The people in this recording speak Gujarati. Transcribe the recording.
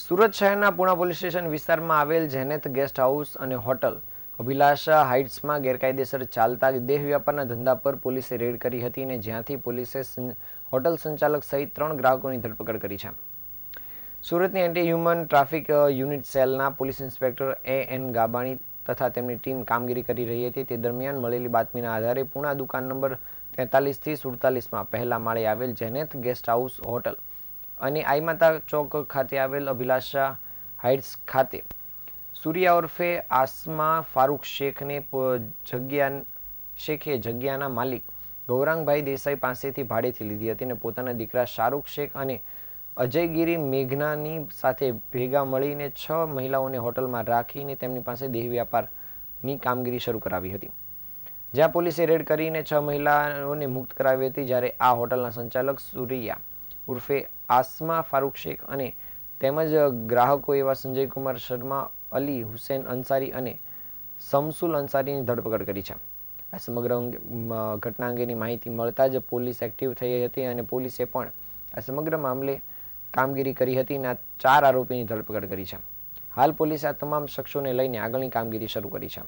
સુરત શહેરના પૂણા પોલીસ સ્ટેશન વિસ્તારમાં આવેલ જેનેથ ગેસ્ટ હાઉસ અને હોટલ અભિલાષા હાઇટ્સમાં ગેરકાયદેસર ચાલતા દેહ વ્યાપારના ધંધા પર પોલીસે રેડ કરી હતી અને જ્યાંથી પોલીસે હોટલ સંચાલક સહિત ત્રણ ગ્રાહકોની ધરપકડ કરી છે. સુરતની એન્ટી હ્યુમન ટ્રાફિક યુનિટ સેલના police inspector A N Gabani તથા તેમની ટીમ કામગીરી કરી રહી હતી. તે દરમિયાન મળેલી બાતમીના આધારે પૂણા દુકાન નંબર તેતાલીસથી સુડતાલીસમાં પહેલા માળે આવેલ જેનેથ ગેસ્ટ હાઉસ હોટલ અને આઈમાતા ચોક ખાતે આવેલ અભિલાષા હાઇટ્સ ખાતે. સૂર્યા ઉર્ફે આસમા ફારૂક શેખને જગ્યા શેખે જગ્યાના માલિક ગૌરાંગભાઈ દેસાઈ પાસેથી ભાડેથી લીધી હતી અને પોતાના દીકરા શાહરૂખ શેખ અને અજયગીરી મેઘનાની સાથે ભેગા મળીને છ મહિલાઓને હોટલમાં રાખીને તેમની પાસે દેહ વ્યાપારની કામગીરી શરૂ કરાવી હતી. જ્યાં પોલીસે રેડ કરીને છ મહિલાઓને મુક્ત કરાવી હતી, જ્યારે આ હોટલના સંચાલક સુરૈયા ઉર્ફે આસમા, ફારૂક શેખ અને તેમજ ગ્રાહકો એવા સંજય કુમાર શર્મા, અલી, હુસેન અંસારી અને સમસુલ અંસારીની ધરપકડ કરી છે. આ સમગ્ર ઘટના અંગેની માહિતી મળતા જ પોલીસ એક્ટિવ થઈ હતી અને પોલીસે પણ આ સમગ્ર મામલે કામગીરી કરી હતી અને ચાર આરોપીની ધરપકડ કરી છે. હાલ પોલીસે આ તમામ શખ્સોને લઈને આગળની કામગીરી શરૂ કરી છે.